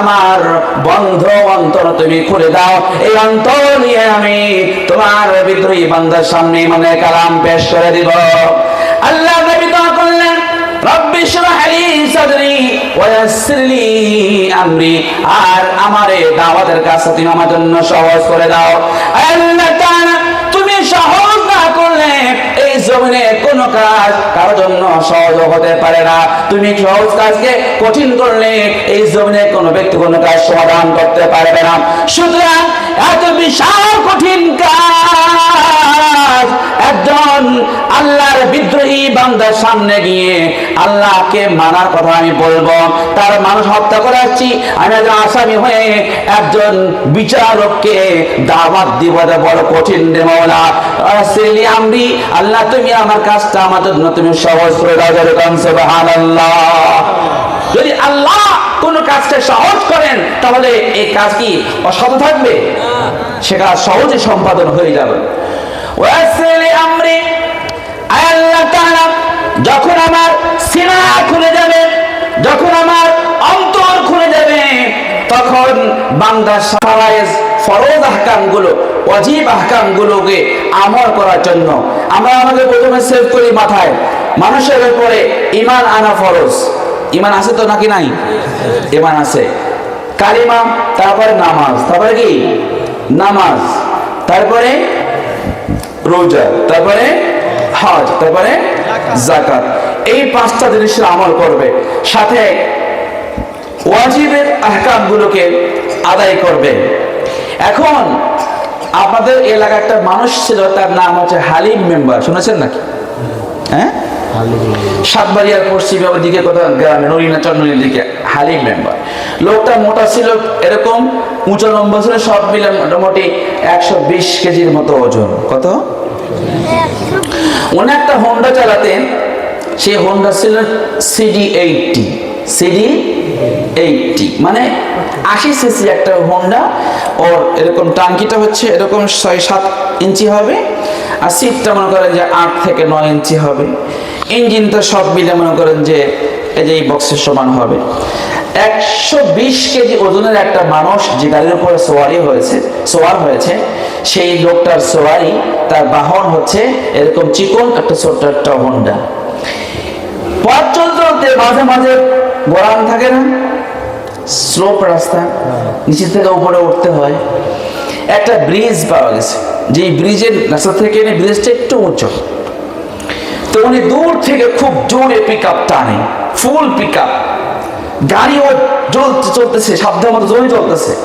আমার বন্ধ অন্তর তুমি খুলে দাও। এই অন্তর নিয়ে আমি তোমার বিদ্রোহী বান্দার সামনে মানে কালাম পেশ করে দিব। আল্লাহ দোয়া করলেন আর আমার জন্য সহজ করে দাও। তুমি সহজ না করলে এই জমিনে কোনো কাজ কারও জন্য সহজ হতে পারে না। তুমি সহজ কাজকে কঠিন করলে এই জমিনে কোনো ব্যক্তি কোনো কাজ সমাধান করতে পারবে না। সুতরাং এত বিশাল কঠিন কাজ একজন আল্লাহর বিদ্রোহী বান্দার সামনে গিয়ে আল্লাহকে মানার কথা আমি বলব। তার মানুষ হত্যা করে আসছি। আমি একজন আসামি হয়ে একজন বিচারককে দাওয়াত দিব। বড় কঠিন রে আসলি আমরি, আল্লাহ তুমি আমার কাজটা আমার জন্য তুমি সহজ করে যেরকম সুবহানাল্লাহ। যদি আল্লাহ কোন কাজকে সহজ করেন, তাহলে এই কাজ কি অসৎ থাকবে? সেটা সহজে সম্পাদন হয়ে যাবে। যখন আমার সিনা খুলে যাবে, যখন আমার অন্তর খুলে যাবে, তখন বান্দার সারায়েজ ফরজ আহকামগুলো অজীব আহকাম গুলোকে আমল করার জন্য আমরা আমাদের প্রথমে সেভ করি মাথায়। মানুষের উপরে ইমান আনা ফরজ। ইমান আছে তো নাকি নাই? ইমান আছে। কালিমা, তারপরে নামাজ। তারপরে কি? নামাজ। তারপরে রোজা। তারপরে হজ। তারপরে জাকাত এই পাঁচটা জিনিসের আমল করবে। সাথে ওয়াজিবের আহকাম গুলোকে আদায় করবে। এখন আপনাদের এলাকায় একটা মানুষ ছিল তার নাম হচ্ছে হালিম মেম্বার। শুনেছেন নাকি? হ্যাঁ? সাতবাড়িয়ার পশ্চিমে দিকে কোথাও গ্রামে নরিনা চন্দ্রের দিকে হালিম মেম্বার। লোকটা মোটা ছিল এরকম উঁচু লম্বা ছিল সব মিলে মোটামুটি একশো বিশ কেজির মতো ওজন। কত? উনি একটা হোন্ডা চালাতেন সেই হোন্ডা ছিল সিডি এইটটি সিডি এইটটি মানে আশি সিসি একটা হোন্ডা ওর এরকম টাঙ্কিটা হচ্ছে এরকম ছয় সাত ইঞ্চি হবে, আর সিটটা মনে করেন যে আট থেকে নয় ইঞ্চি হবে। ইঞ্জিনটা সব মিলে মনে করেন যে এই যে এই বক্সের সমান হবে। একশো বিশ কেজি ওজনের একটা মানুষ যে গাড়ির উপরে সোয়ারি হয়েছে সোয়ার হয়েছে, সেই লোকটার সোয়ারি তার বাহন হচ্ছে এরকম চিকন একটা ছোট্ট একটা হোন্ডা পথ চলতে মাঝে মাঝে গরম থাকে না স্লোপ রাস্তা নিচে থেকে উপরে উঠতে হয়। একটা ব্রিজ পাওয়া গেছে। যে ব্রিজের রাস্তা থেকে এনে ব্রিজটা একটু উঁচু। তো উনি দূর থেকে খুব জোরে পিক আপ টানে। ফুল পিক আপ গাড়িও চলতে চলতেছে সাধ্যের মতো জোরে চলতেছে।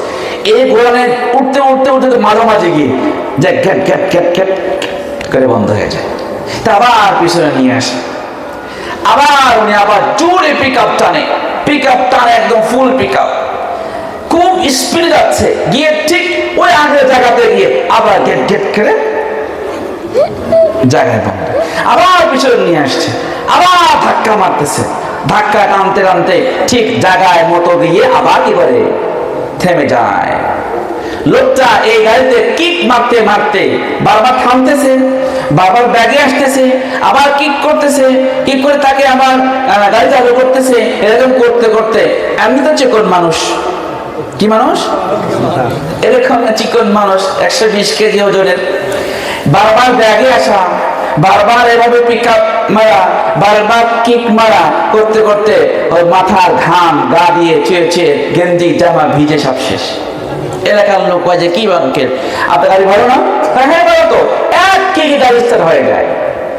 এই গোড়ানে উঠতে উঠতে উঠতে মাঝামাঝি গিয়ে যে গ্যাট গ্যাট গ্যাট গ্যাট করে বন্ধ হয়ে যায়। তা আবার পিছনে নিয়ে আসে। আবার উনি আবার জোরে পিক আপ টানে। পিক আপ তার একদম ফুল পিক আপ খুব স্পিড গিয়ে ঠিক ওই আগের জায়গাতে গিয়ে আবার গেট গেট করে জায়গায় বন্ধ। আবার পিছনে নিয়ে আসছে। আবার ধাক্কা মারতেছে। ধাক্কা টানতে টানতে ঠিক জায়গায় মতো দিয়ে আবার কি করে থেমে যায়। লোকটা এই গাড়িতে কিক মারতে মারতে বারবার থামতেছে, বারবার ব্যাগে আসতেছে, আবার কিক করতেছে, কিক করে তাকে আবার গাড়ি চালু করতেছে, এরকম করতে করতে। এমনি তো চিকন মানুষ। কি মানুষ? এরকম চিকন মানুষ, একশো বিশ কেজি ওজনের। বারবার ব্যাগে আসা, বারবার এভাবে পিক আপ মারা, বারবার কিক মারা করতে করতে ওর মাথার ঘাম গা দিয়ে চুয়ে চুয়ে গেঞ্জি জামা ভিজে সব শেষ। এলাকার লোক কয় যে কি বাঙ্কের আপনার গাড়ি ভালো না? হ্যাঁ হ্যাঁ ভালো তো। এক কেজি গাড়ি স্টার্ট হয়ে যায়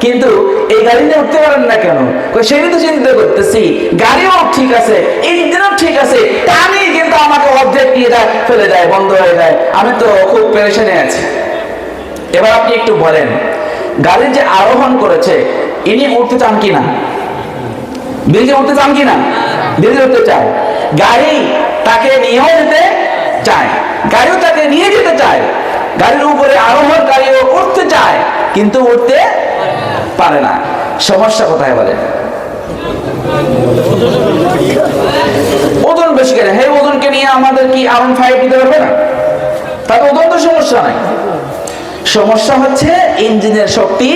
কিন্তু এই গাড়ি নিয়ে উঠতে পারেন না কেন? সেটাই তো চিন্তা করতেছি। গাড়িও ঠিক আছে, ইঞ্জিনও ঠিক আছে টানি কিন্তু আমাকে অর্ধেক দিয়ে দেয়, ফেলে দেয়, বন্ধ হয়ে যায় আমি তো খুব পেরেশানে আছি। এবার আপনি একটু বলেন, গাড়ি যে আরোহণ করেছে, ইনি উঠতে চান কি না ব্রিজে উঠতে চান কি না ব্রিজে উঠতে চায়। গাড়ি তাকে নিয়েও যেতে চায়। গাড়িও তাকে নিয়ে যেতে চায়। গাড়ির উপরে আরোহণ গাড়িও উঠতে চায়, কিন্তু উঠতে পারে না। সমস্যা কোথায় বলে ওজন বেশি কেন হে ওজনকে নিয়ে আমাদের কি আরন ফাইভ দিতে পারবে না? তাতে ওজন তো সমস্যা নাই। সমস্যা হচ্ছে ইঞ্জিনের শক্তি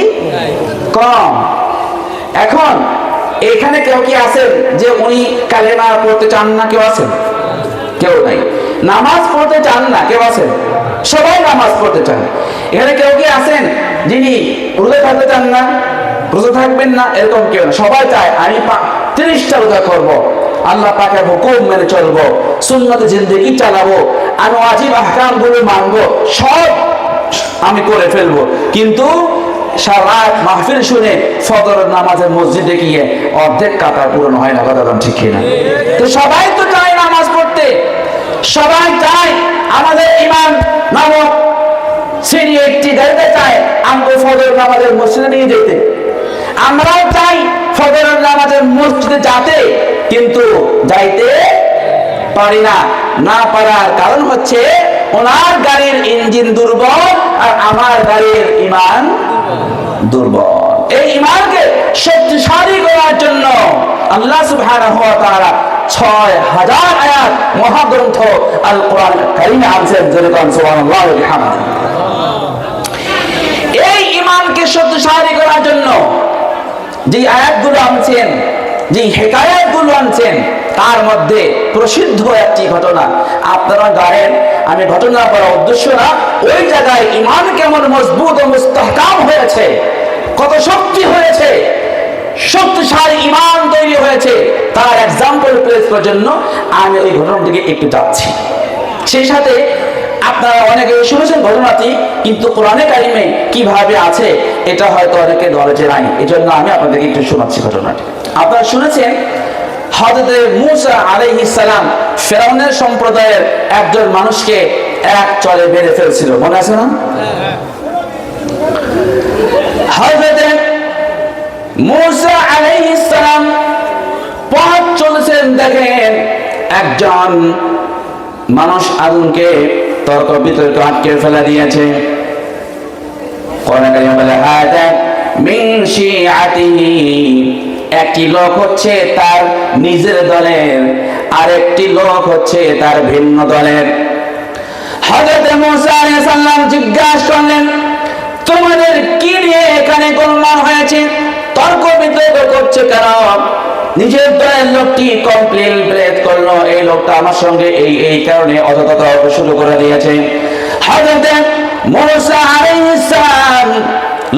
কম। এখন এখানে কেউ কি আছেন যে উনি কালেমা পড়তে চান না? কেউ আছেন? কেউ নাই। নামাজ পড়তে চান না, কেউ আছেন? সবাই নামাজ পড়তে চান। এখানে কেউ কি আছেন যিনি রোজা থাকতে চান না, রোজা থাকবেন না, এরকম কেউ না। সবাই চায়, আমি তিরিশটা রোজা করব। আল্লাহ পাকের হুকুম মেনে চলবো, সুন্নতে জিন্দগি চালাবো, আমি ওয়াজিব আহকামগুলো মানবো, সব আমি করে ফেলব। কিন্তু সারা মাহফিল শুনে ফজর নামাজের মসজিদে গিয়ে অর্ধেক কাতার পূরণ হয় না, কথা ঠিক কিনা? তো সবাই তো চায় নামাজ পড়তে। সবাই চায় আমাদের ইমাম নামক শ্রেণি একটি গাড়িতে চায়, আমগো ফজর নামাজের মসজিদে নিয়ে যেতে। আমরাও চাই ফজর নামাজের মসজিদে যাতে, কিন্তু যাইতে পারি না। না পারার কারণ হচ্ছে ওনার গাড়ির ইঞ্জিন দুর্বল আর আমার গাড়ির ইমান দুর্বল। এই ইমানকে শক্তিশালী করার জন্য আল্লাহ তাআলা ছয় হাজার আয়াত মহাগ্রন্থ আল কোরআন কারিমে আনছেন। যেরকম সুবহানাল্লাহ ওয়া এই ইমানকে শক্তিশালী করার জন্য যে আয়াতগুলো আনছেন, যে হেকায়াতগুলো আনছেন, তার মধ্যে প্রসিদ্ধ একটি ঘটনা আপনারা জানেন। আমি ঘটনা বলার উদ্দেশ্য না, ওই জায়গায় ইমান কেমন মজবুত ও মুস্তাহকাম হয়েছে, কত শক্তি হয়েছে শক্তিশালী ইমান তৈরি হয়েছে। তার এক্সাম্পল প্লেস করার জন্য আমি ওই ঘটনাটিকে একটু যাচ্ছি। সেই সাথে আপনারা অনেকে শুনেছেন ঘটনাটি, কিন্তু কোরআনে কারিমে কীভাবে আছে, এটা হয়তো অনেকে নলেজে নাই। এই জন্য আমি আপনাদেরকে একটু শোনাচ্ছি ঘটনাটি। আপনারা শুনেছেন হজরত মুসা আলাইহিস সালাম ফেরাউনের সম্প্রদায়ের একজন মানুষকে এক চলে বেড়ে ফেলছিল। মনে আছে না? হজরত মুসা আলাইহিস পথ চলেছেন দেখেন একজন মানুষ আগুনকে তর্ক বিতর্ক আটকে ফেলে দিয়েছে। কোরআন বলে হাদা মিন শিআতিহি। একটি লোক হচ্ছে তার নিজের দলের, আরেকটি লোক হচ্ছে তার ভিন্ন দলের। হযরত মুসা আলাইহিস সালাম জিজ্ঞাসা করলেন, তোমাদের কি নিয়ে এখানে গোলমাল হয়েছে? তর্ক বিতর্ক করছে কেন? নিজের দলের লোকটি কমপ্লেন ব্রেথ করল। এই লোকটা আমার সঙ্গে এই এই কারণে অযথা শুরু করে দিয়েছে। হযরত মুসা আলাইহিস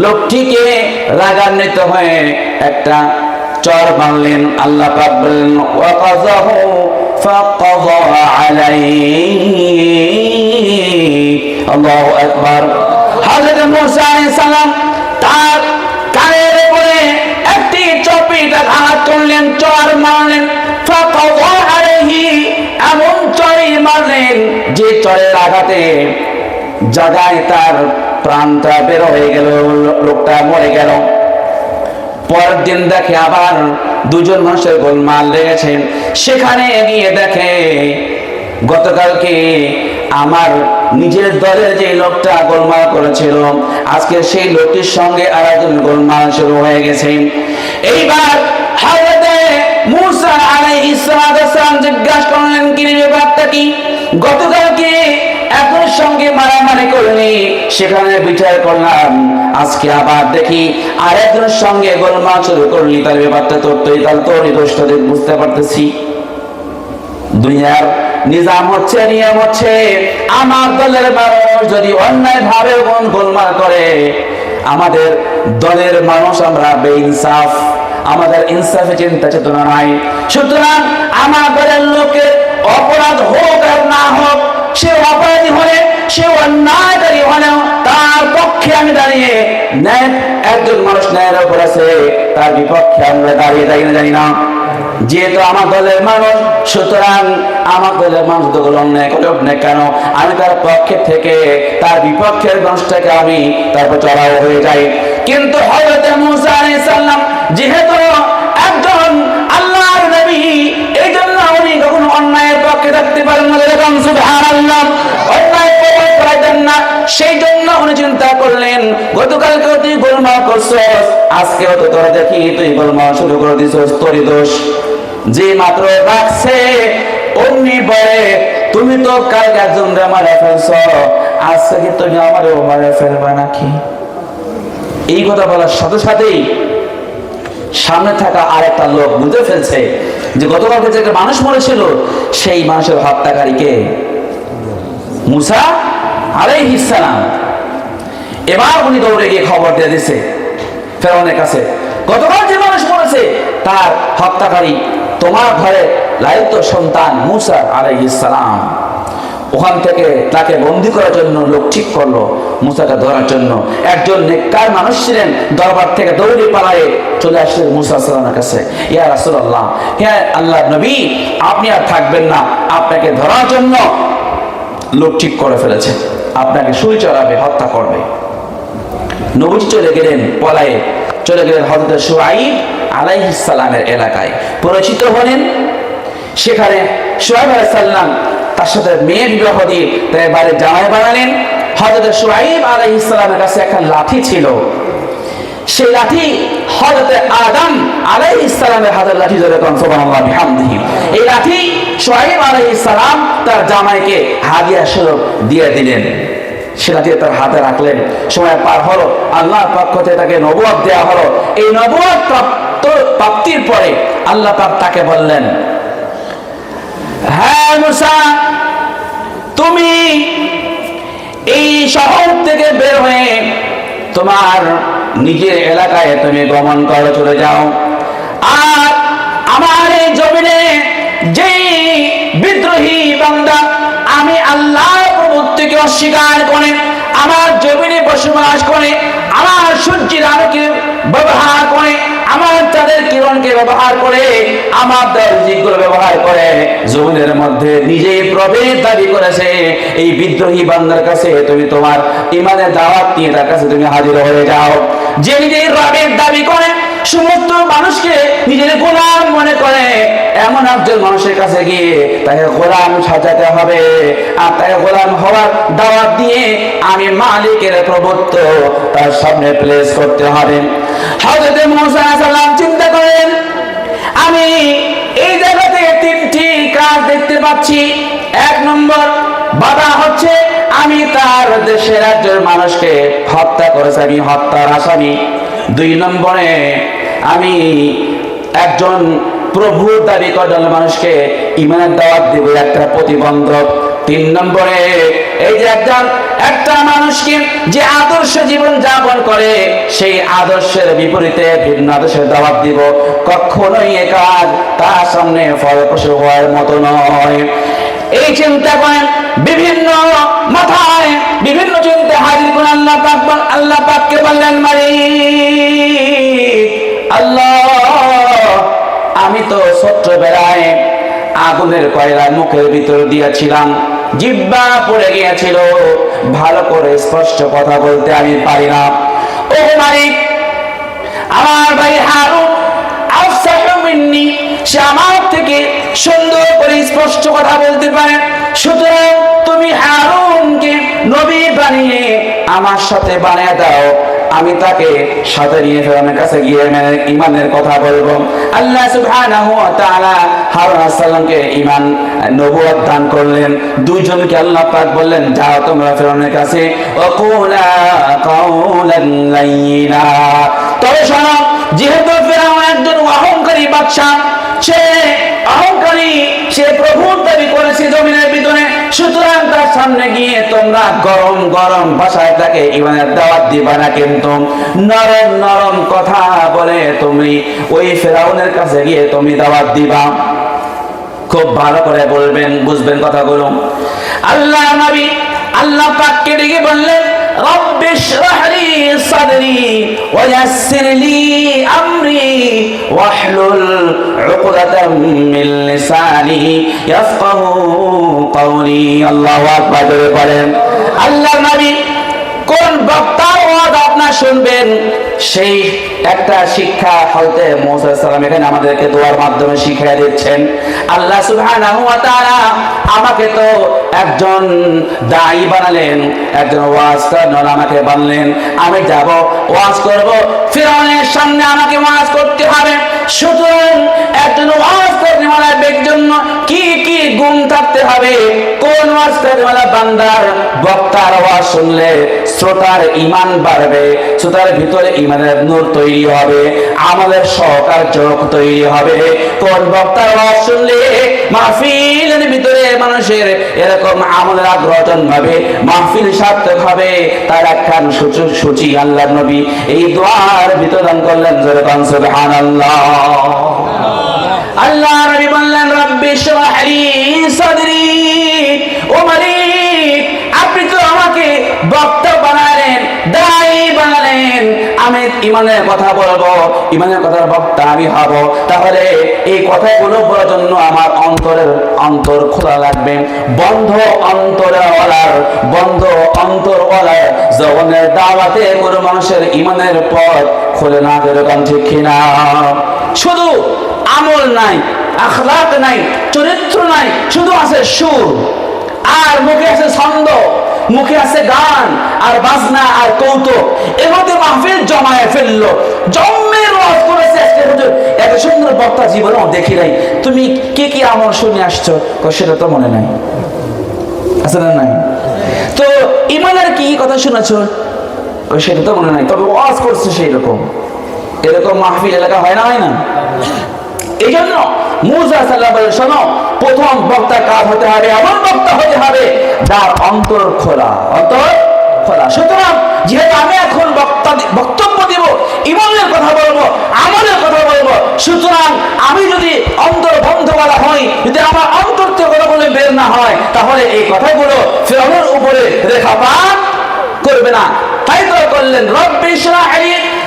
লোকটিকে রাগান্বিত হয়ে একটা চর মারলেন। আল্লাহ পাক বললেন ওয়াকাযাহু ফাকাযা আলাইহি? আল্লাহু আকবার। হযরত মুসা আলাইহিস সালাম তার প্রাণটা বের হয়ে গেল, লোকটা মরে গেল। পরের দিন দেখে আবার দুজন মানুষের গোলমাল লেগেছে। সেখানে গিয়ে দেখে গতকালকে আমার নিজের দলের যে লোকটা গোলমাল করেছিল, আজকে সেই লোকটির সঙ্গে আর একজন গোলমাল শুরু হয়ে গেছে। এইবার হাওড়াতে মুসা আলাইহিস সালাম জিজ্ঞাসা করলেন, কি ব্যাপারটা কি? গতকালকে সঙ্গে মারামারি করলি সেখানে বিচার করলাম, আজকে আবার দেখি আর একজনের সঙ্গে গোলমাল শুরু করলি তার ব্যাপারটা তোর তো তোর দোষটা বুঝতে পারতেছি। দুনিয়ার নিজাম হচ্ছে, নিয়ম হচ্ছে, আমার দলের মানুষ যদি অন্যায় ভাবে মন গোলমাল করে, আমাদের দলের মানুষ আমরা বেইনসাফ, আমাদের ইনসাফে চিন্তা চেতনা নাই। সুতরাং আমার দলের লোকের অপরাধ হোক আর না হোক, সে অপরাধী হলে, সে অন্যায়কারী হলেও তার পক্ষে আমি দাঁড়িয়ে ন্যায়, একজন মানুষ ন্যায়ের উপর আছে, তার বিপক্ষে আমরা দাঁড়িয়ে দাঁড়িয়ে জানি না। যেহেতু আমার দলের মানুষ, সুতরাং আমার দলের মানুষ যতগুলো অন্যায় করুক না কেন? আমি তার পক্ষে থেকে, তার বিপক্ষের মানুষটাকে আমি তারপর চড়াও হয়ে যাই। কিন্তু হযরত মুসা আলাইহিস সালাম যেহেতু একজন আল্লাহর নবী এই জন্য উনি কখনো অন্যায়ের পক্ষে থাকতে পারেন না। এরকম সুবহানাল্লাহ, অন্যায় প্রমাণ করাইতেন না। সেই জন্য উনি চিন্তা করলেন গতকালকে তুই গোলমাল করছস, আজকেও তো তোরা দেখি তুই গোলমাল শুরু করে দিছস, তোরই দোষ। যে মাত্র রাখছে, অমনি বলে, তুমি তো কালকে একজন মারে ফেলছ আজ থেকে তুমি আমারও মারে ফেলবা নাকি? এই কথা বলার সাথে সাথেই সামনে থাকা আরেকটা লোক বুঝে ফেলছে যে গতকালকে যে মানুষ মরেছিল, সেই মানুষের হত্যাকারীকে মুসা আলাইহিস সালাম। এবার উনি দৌড়ে গিয়ে খবর দিয়ে দিছে ফেরাউনের কাছে। গতকাল যে মানুষ মরেছে, তার হত্যাকারী তোমার ঘরে লালিত সন্তান মুসা আলাইহিস সালাম। ওখান থেকে তাকে বন্দি করার জন্য লোক ঠিক করল, মুসাকে ধরার জন্য। একজন নেককার মানুষ ছিলেন, দরবার থেকে দৌড়ে পালায়ে চলে আসলেন মুসা সালামের কাছে। ইয়া রাসূলুল্লাহ হ্যাঁ আল্লাহ নবী, আপনি আর থাকবেন না। আপনাকে ধরার জন্য লোক ঠিক করে ফেলেছে। আপনাকে সুই চড়াবে হত্যা করবে। নবী চলে গেলেন, পলায়ে চলে গেলেন হজরত সুয়াইব আলাইহিস এলাকায়। পরিচিত হলেন সেখানে সোহাইব আলাইসাল্লাম তার সাথে মেয়ে বিবাহ দিয়ে তাই বাড়ির জামাই বানালেন। হজরত সোহাইব আলাইহিস সালামের কাছে একটা লাঠি ছিল। সেই লাঠি হজরত আদম আলাইহিস সালামের হাতের লাঠি ধরে কোন সুবহানাল্লাহ বিহামদিহি। এই লাঠি সোহাইব আলাইহিস সালাম তার জামাইকে হাদিয়া স্বরূপ দিয়ে দিলেন। সে লাঠি তার হাতে রাখলেন। সময় পার হলো আল্লাহর পক্ষ থেকে তাকে নবুয়ত দেওয়া হলো। এই নবুয়ত প্রাপ্ত, প্রাপ্তির পরে আল্লাহ পাক তাকে বললেন হ্যাঁ মুসা, তুমি এই শহর থেকে বের হয়ে তোমার নিজের এলাকায় তুমি গমন করে, চলে যাও। আর আমার এই জমিনে যেই বিদ্রোহী বান্দা, আমি আল্লাহ প্রভুত্বকে অস্বীকার করে, আমার জমিনে বসবাস করে, আমার সূর্যের আলোকে ব্যবহার করে, আমার তাদের কিরণকে ব্যবহার করে, আমার দর্জিগুলো ব্যবহার করে, জমিনের মধ্যে নিজেই প্রবেশ দাবি করেছে, এই বিদ্রোহী বান্দার কাছে তুমি তোমার ইমানের দাওয়াত নিয়ে তার কাছে তুমি হাজির হয়ে যাও। যে নিজেই রবের দাবি করে সমস্ত মানুষকে নিজের গোলাম মনে করে। এমন একজন মানুষের কাছে গিয়ে তাকে গোলাম সাজাতে হবে। আর তাকে গোলাম হওয়ার দাওয়াত দিয়ে আমি মালিকের প্রভুত্ব তার সামনে প্লেস করতে হবে। হজরত মুসা সালাম চিন্তা করেন, আমি এই জায়গাতে তিনটি কাজ দেখতে পাচ্ছি। এক নম্বর, বাধা হচ্ছে আমি তার দেশের একজন মানুষকে হত্যা করেছে, আমি হত্যার আসামি। দুই নম্বরে, আমি একজন প্রভু দাবি করার মানুষকে ইমানের দাওয়াত দিব, একটা প্রতিবন্ধক। তিন নম্বরে, এই যে একজন, একটা মানুষকে যে আদর্শ জীবন যাপন করে, সেই আদর্শের বিপরীতে ভিন্ন আদর্শের দাওয়াত দিব। কখনোই এ কাজ তার সামনে ফলপ্রসূ হওয়ার মতো নয়। এই চিন্তা করেন বিভিন্ন মাথায়, বিভিন্ন চিন্তা হাজির করে আল্লাহ পাক আল্লাহ পাককে বললেন মালিক আল্লাহ, আমি তো ছোট্টবেলায় আগুনের কয়লা মুখের ভিতর দিয়েছিলাম, জিব্বা পড়ে গিয়েছিল, ভালো করে স্পষ্ট কথা বলতে আমি পারি না। ও মালিক আমার ভাই হারুন আফসাহু মিন্নি, সে আমার থেকে সুন্দর স্পষ্ট কথা বলতে পারে, সুতরাং তুমি হারুনকে নবী বানিয়ে আমার সাথে বানিয়ে দাও। আমি তাকে সাথে নিয়ে ফেরানোর কাছে গিয়ে মানে ইমানের কথা বলব। আল্লাহ সুবহানাহু ওয়া তাআলা হারুন আলাইহিস সালামকে ঈমান নবুয়ত দান করলেন। দুইজনকে আল্লাহ পাক বললেন, যাও তোমরা ফেরানোর কাছে। ওয়াকুলা কাউলান লাইয়িনা তবে শোনো, যেহেতু ফেরাউন একজন অহংকারী বাদশা সে অহংকারী সে প্রভুর দাবি করেছে জমিনের ভিতরে। সুতরাং তার সামনে গিয়ে তোমরা গরম গরম ভাষায় তাকে ইমানের দাওয়াত দিবা না কিন্তু। নরম নরম কথা বলে তুমি ওই ফেরাউনের কাছে গিয়ে তুমি দাওয়াত দিবা। খুব ভালো করে বলবেন, বুঝবেন কথাগুলো। আল্লাহ নবী, আল্লাহ পাককে ডেকে বললেন رب اشرح لي صدري ويسر لي أمري واحلل عقدة من لساني يفقه قولي. الله أكبر. الله نبي কোন বক্তার ওয়াজ আপনার শুনবেন? সেই একটা শিক্ষা হয়তো মোসা সালাম এখানে আমাদেরকে দোয়ার মাধ্যমে শিখিয়ে দিচ্ছেন। আল্লাহ সুবহানাহু ওয়া তাআলা আমাকে তো একজন দায়ী বানালেন, একজন ওয়াজ করার আমাকে বানলেন। আমি যাব, ওয়াজ করব ফিরআউনের সামনে আমাকে ওয়াজ করতে হবে। সুতরাং একজন ওয়াজ ব্যক্তির জন্য কি কি গুণ থাকতে হবে? কোন মাস্টারওয়ালা বান্দার বক্তার আওয়াজ শুনলে শ্রোতার ইমান বাড়বে, শ্রোতার ভিতরে ইমানের নূর তৈরি হবে আমাদের সহকার চোখ তৈরি হবে। কোন বক্তার আওয়াজ শুনলে মাহফিলের ভিতরে মানুষের এরকম আমলের আগ্রহ জন্মাবে, মাহফিল সার্থক হবে, তার একখান সূচি আল্লাহ নবী। এই দোয়ার ভিতর দান করলেন যেরকম সুবহানাল্লাহ আল্লাহ নবী বললেন রব্বি শরহলি আমি ইমানের কথা বলব, ইমানের কথার বক্তা আমি হব তাহলে এই কথাগুলো বলার জন্য আমার অন্তরের অন্তর খোলা লাগবে। বন্ধ অন্তরওয়ালার বন্ধ অন্তরওয়ালার জগনের দাওয়াতে কোনো মানুষের ইমানের পথ খুলে না যেরকম ঠিক কিনা। শুধু আমল নাই, আখলাক নাই, চরিত্র নাই, শুধু আছে সুর। আর মুখে আছে ছন্দ। মুখে আছে গান, আর বাজনা, আর কৌতুক। এগুলোতে মাহফিল জমায়ে ফেলল। জম্মের ওয়াজ করেছে এত সুন্দর বক্তা জীবনেও দেখি নাই। তুমি কে কি আমল শুনে আসছো? সেটা তো মনে নাই। আছে না নাই? তো ইমানের কি কথা শুনেছো? সেটা তো মনে নাই। তবে ওয়াজ করছে সেই রকম এরকম মাহফিল এলাকা হয় না হয় না? এই জন্য শোনো, প্রথম কাজ হতে হবে? এমন বক্তা হতে হবে অন্তর খোলা সুতরাং যেহেতু আমি এখন বক্তা বক্তব্য কথা বলব কথা বলব, সুতরাং আমি যদি অন্তর বন্ধ করা হই যদি আমার অন্তর থেকে কথাগুলো বের না হয়, তাহলে এই কথাগুলো ফেরনের উপরে রেখাপাত করবে না। তাই তো করলেন, রব্বি ইশরাহলি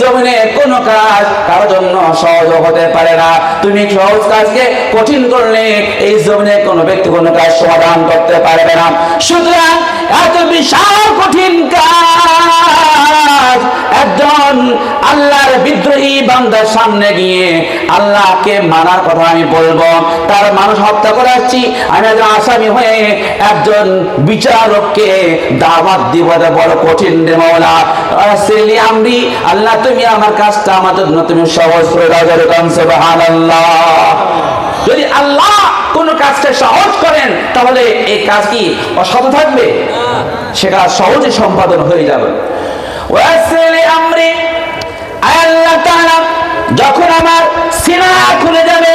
জমিনে কোন কাজ কারও জন্য সহজ হতে পারে না। তুমি সহজ কাজকে কঠিন করলে এই জমিনে কোনো ব্যক্তি কোনো কাজ সমাধান করতে পারবে না। সুতরাং এত বিশাল কঠিন কাজ একজন আল্লাহর বিদ্রোহী বান্দার সামনে গিয়ে আল্লাহকে মানার কথা আমি বলব। তার মানুষ হত্যা করে আসছি। আমি একজন আসামি হয়ে একজন বিচারককে দাওয়াত দিব। বড় কঠিন রে মাওলা। আসলি আমরি আল্লাহ তুমি আমার কাজটা আমার জন্য তুমি সহজ করে দাও যেরকম সুবহানাল্লাহ। যদি আল্লাহ কোন কাজকে সহজ করেন তাহলে এই কাজ কি অসৎ থাকবে? সেটা সহজে সম্পাদন হয়ে যাবে। আমরি আল্লাহ তাআলা, যখন আমার সিনা খুলে যাবে,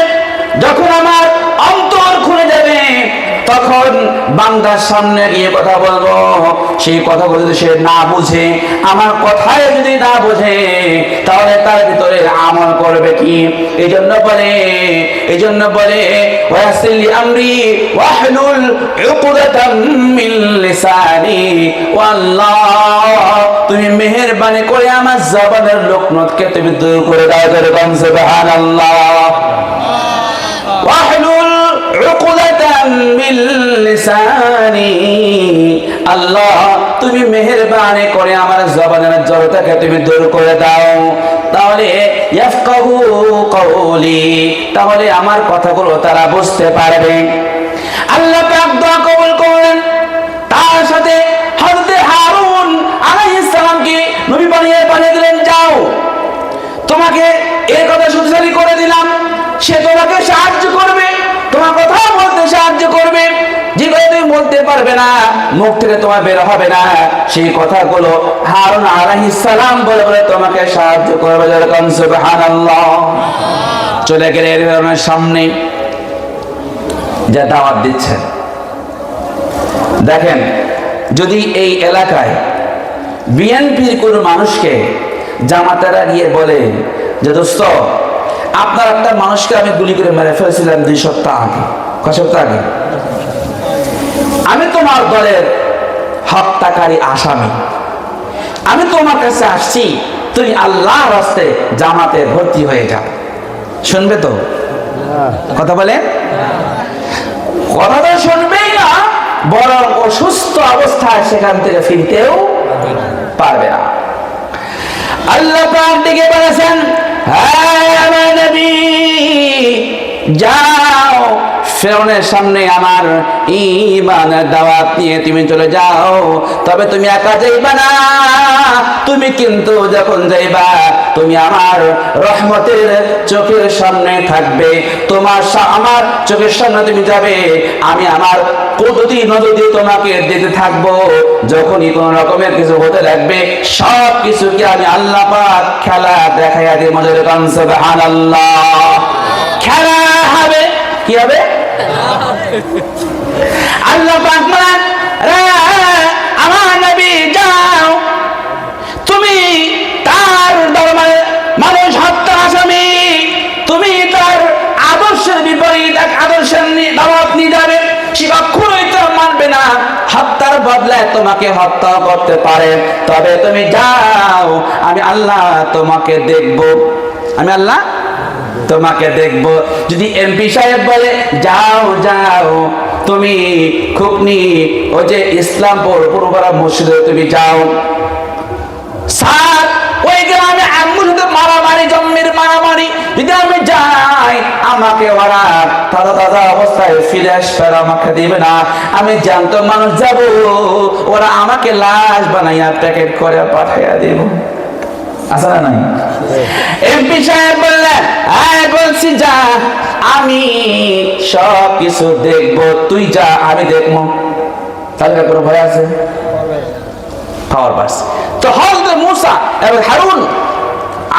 যখন আমার অন্তর খুলে যাবে, তখন বান্দার সামনে গিয়ে কথা বলব। সেই কথাগুলো যদি সে না বুঝে, আমার কথায় যদি না বুঝে, তাহলে তার ভিতরে আমল করবে কি? এই জন্য বলে এই জন্য বলে, ওয়াসিলি আমরি ওয়াহলুল উকদাতাম মিন লিসানি, ওয়াল্লাহ। তুমি মেহেরবানি করে আমার জবানের লোকনতকে তুমি দূর করে দাও করে কম সুবহানাল্লাহ। ওয়াহলুল উকদাতাম মিন লিসানি। আল্লাহ, তুমি মেহেরবানি করে আমার জবানের জড়তাকে তুমি দূর করে দাও। তাহলে ইয়াফকাহু কওলি, তাহলে আমার কথাগুলো তারা বুঝতে পারবে। আল্লাহ পাক দোয়া কবুল পারবে না, মুখ থেকে তোমার বের হবে না। সেই কথাগুলো হারুন আলাইহিস সালাম বলে বলে তোমাকে সাহায্য করবে যেরকম সুবহানাল্লাহ। চলে গেলে এর সামনে যা দাওয়াত দিচ্ছেন। দেখেন, যদি এই এলাকায় বিএনপির কোনো মানুষকে জামাতারা গিয়ে বলে যে, দোস্ত, আপনার একটা মানুষকে আমি গুলি করে মেরে ফেলেছিলাম দুই সপ্তাহ আগে। কয় সপ্তাহ আগে? আমি তোমার দলের হত্যাকারী আসামি। আমি তোমার কাছে আসছি, তুমি আল্লাহ রাস্তে জামাতে ভর্তি হয়ে যাও। শুনবে তো? কথা বলে কথা তো শুনবেই না, বরং অসুস্থ অবস্থায় সেখান থেকে ফিরতেও পারবে না। আল্লাহ পাক দিকে বলেছেন হ্যাঁ যাও ফেরনের সামনে আমার ইমানের দাওয়াত নিয়ে তুমি চলে যাও। তবে তুমি একা যাইবা না। তুমি কিন্তু যখন যাইবা, তুমি আমার রহমতের চোখের সামনে থাকবে। তোমার আমার চোখের সামনে তুমি যাবে। আমি আমার পদ্ধতি নজর দিয়ে তোমাকে দিতে থাকব। যখনই কোন রকমের কিছু হতে লাগবে সব কিছুকে আমি আল্লাহ পাক খেলা দেখাইয়া দিয়ে মজা সুবহান আল্লাহ খেলা হবে? কি হবে? আল্লাহ আমার নবী, যাও। তুমি তার দরবারে মানুষ হত্যা আসামি। তুমি তার আদর্শের বিপরীত, এক আদর্শের দাওয়াত নিয়ে যাবে। সে কখনোই তো মানবে না, হত্যার বদলায় তোমাকে হত্যা করতে পারে। তবে তুমি যাও, আমি আল্লাহ তোমাকে দেখব। আমি আল্লাহ তোমাকে দেখব। যদি এমপি সাহেব বলে, যাও যাও, তুমি খুবনি ও যে ইসলামপুর পুরোপাড়া মসজিদে তুমি যাও। স্যার, ওই গ্রামে হতে মারামারি জন্মের মারামারি। যদি আমি যাই, আমাকে ওরা তাজা তাজা অবস্থায় ফিরে আসবে আমাকে দিবে না। আমি জানতো মানুষ যাব, ওরা আমাকে লাশ বানাইয়া প্যাকেট করে পাঠাইয়া দিব। আছে নাই? এমপি সাহেব বললেন হ্যাঁ বলছি যা, আমি সব কিছু দেখব, তুই যা, আমি দেখব। তাহলে কোনো ভয় আছে? পাওয়ার পার্স তো হযরত মূসা এবং হারুন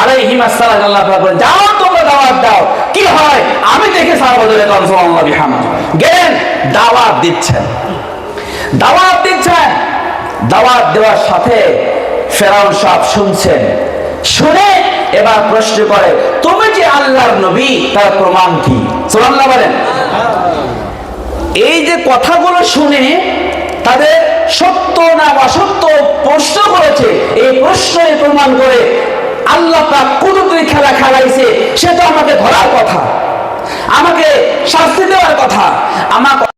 আলাইহিম আসসালাম আল্লাহ বলেন, যাও, তোমরা দাওয়াত দাও। কি হয়? আমি দেখে সাহাবাদের কোন সুবহানাল্লাহ বিহামদ। গেলেন, দাওয়াত দিচ্ছেন। দাওয়াত দিচ্ছেন। দাওয়াত দেওয়ার সাথে ফেরাউন সব শুনছেন। শুনে এবার প্রশ্ন করে, তুমি যে আল্লাহর নবী, তার প্রমাণ কি? সুবহানাল্লাহ বলেন। এই যে কথাগুলো শুনে তাদের সত্য না অসত্য প্রশ্ন করেছে, এই প্রশ্নে প্রমাণ করে আল্লাহ পাক কুদুকুরি খেলা খেলাইছে, সে তো আমাকে ধরার কথা, আমাকে শাস্তি দেওয়ার কথা, আমাকে